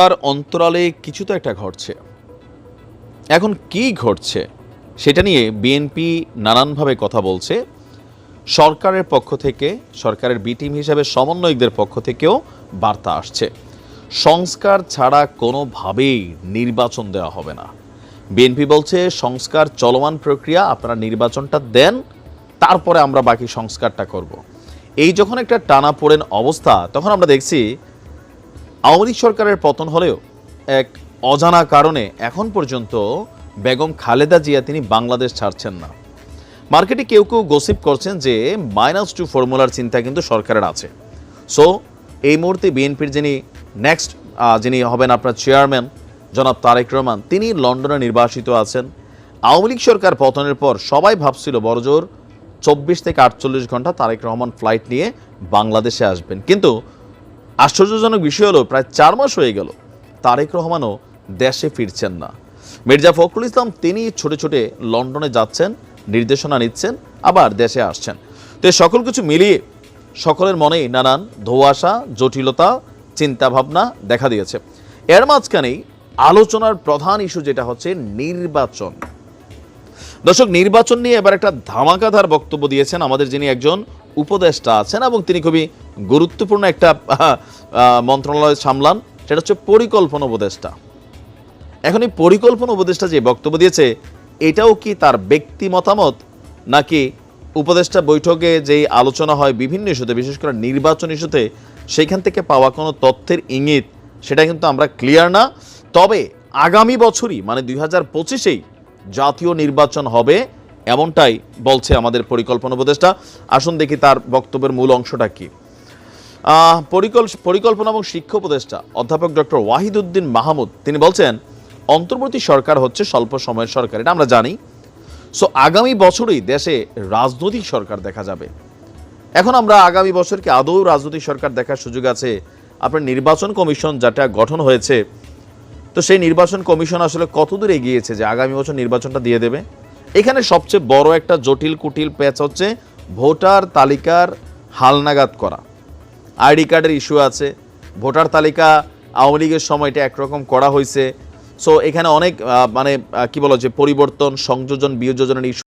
তার অন্তরালে কিছু তো একটা ঘটছে। এখন কি ঘটছে সেটা নিয়ে বিএনপি নানানভাবে কথা বলছে। সরকারের পক্ষ থেকে, সরকারের বি টিম হিসাবে সমন্বয়কদের পক্ষ থেকেও বার্তা আসছে। সংস্কার ছাড়া কোনোভাবেই নির্বাচন দেওয়া হবে না। বিএনপি বলছে, সংস্কার চলমান প্রক্রিয়া, আপনারা নির্বাচনটা দেন, তারপরে আমরা বাকি সংস্কারটা করব। এই যখন একটা টানা পড়েন অবস্থা, তখন আমরা দেখছি আওয়ামী লীগ সরকারের পতন হলেও এক অজানা কারণে এখন পর্যন্ত বেগম খালেদা জিয়া তিনি বাংলাদেশ ছাড়ছেন না। মার্কেটে কেউ কেউ গসিপ করছেন যে মাইনাস টু ফর্মুলার চিন্তা কিন্তু সরকারের আছে। সো, এই মুহূর্তে বিএনপির যিনি নেক্সট যিনি হবেন আপনার চেয়ারম্যান, জনাব তারেক রহমান, তিনি লন্ডনে নির্বাসিত আছেন। আওয়ামী লীগ সরকার পতনের পর সবাই ভাবছিল বড়জোর চব্বিশ থেকে আটচল্লিশ ঘণ্টা তারেক রহমান ফ্লাইট নিয়ে বাংলাদেশে আসবেন। কিন্তু আশ্চর্যজনক বিষয় হলো, প্রায় চার মাস হয়ে গেল, তারেক রহমানও দেশে ফিরছেন না। মির্জা ফখরুল ইসলাম তিনি ছোটে ছোটে লন্ডনে যাচ্ছেন, নির্দেশনা নিচ্ছেন, আবার দেশে আসছেন। তো সকল কিছু মিলিয়ে সকলের মনেই নানান ধোয়াশা, জটিলতা, চিন্তাভাবনা দেখা দিয়েছে। এর মাঝখানেই আলোচনার প্রধান ইস্যু যেটা হচ্ছে নির্বাচন। দর্শক, নির্বাচন নিয়ে এবার একটা ধামাকাধার বক্তব্য দিয়েছেন আমাদের যিনি একজন উপদেষ্টা আছেন এবং তিনি খুবই গুরুত্বপূর্ণ একটা মন্ত্রণালয় সামলান, সেটা হচ্ছে পরিকল্পনা উপদেষ্টা। এখন এই পরিকল্পনা উপদেষ্টা যে বক্তব্য দিয়েছে, এটাও কি তার ব্যক্তি মতামত? নাকি উপদেষ্টা বৈঠকে যেই আলোচনা হয় বিভিন্ন ইস্যুতে, বিশেষ করে নির্বাচন ইস্যুতে সেইখান থেকে পাওয়া কোনো তথ্যের ইঙ্গিত, সেটা কিন্তু আমরা ক্লিয়ার না। তবে আগামী বছরই মানে দুই হাজার পঁচিশেই, জাতীয় নির্বাচন হবে। এমনটাই বলছে আমাদের পরিকল্পনা উপদেষ্টা। আসুন দেখি তার বক্তব্যের মূল অংশটা কি। পরিকল- পরিকল্পনা এবং শিক্ষা উপদেষ্টা অধ্যাপক ডক্টর ওয়াহিদুদ্দিন মাহমুদ, তিনি বলছেন, অন্তর্বর্তী সরকার হচ্ছে স্বল্প সময়ের সরকার, এটা আমরা জানি। সো আগামী বছরই দেশে রাজনৈতিক সরকার দেখা যাবে। এখন আমরা আগামী বছর কি আদৌ রাজনৈতিক সরকার দেখার সুযোগ আছে? আপনার নির্বাচন কমিশন যেটা গঠন হয়েছে, তো সেই নির্বাচন কমিশন আসলে কতদূর এগিয়েছে যে আগামী বছর নির্বাচনটা দিয়ে দেবে? এখানে সবচেয়ে বড় একটা জটিল কুটিল প্যাচ হচ্ছে ভোটার তালিকার হালনাগাদ করা। আইডি কার্ডের ইস্যু আছে, ভোটার তালিকা আওয়ামী লীগের সময়টা একরকম করা হয়েছে। সো এখানে অনেক মানে কি বলো যে পরিবর্তন, সংযোজন, বিয়োজনের ইস্যু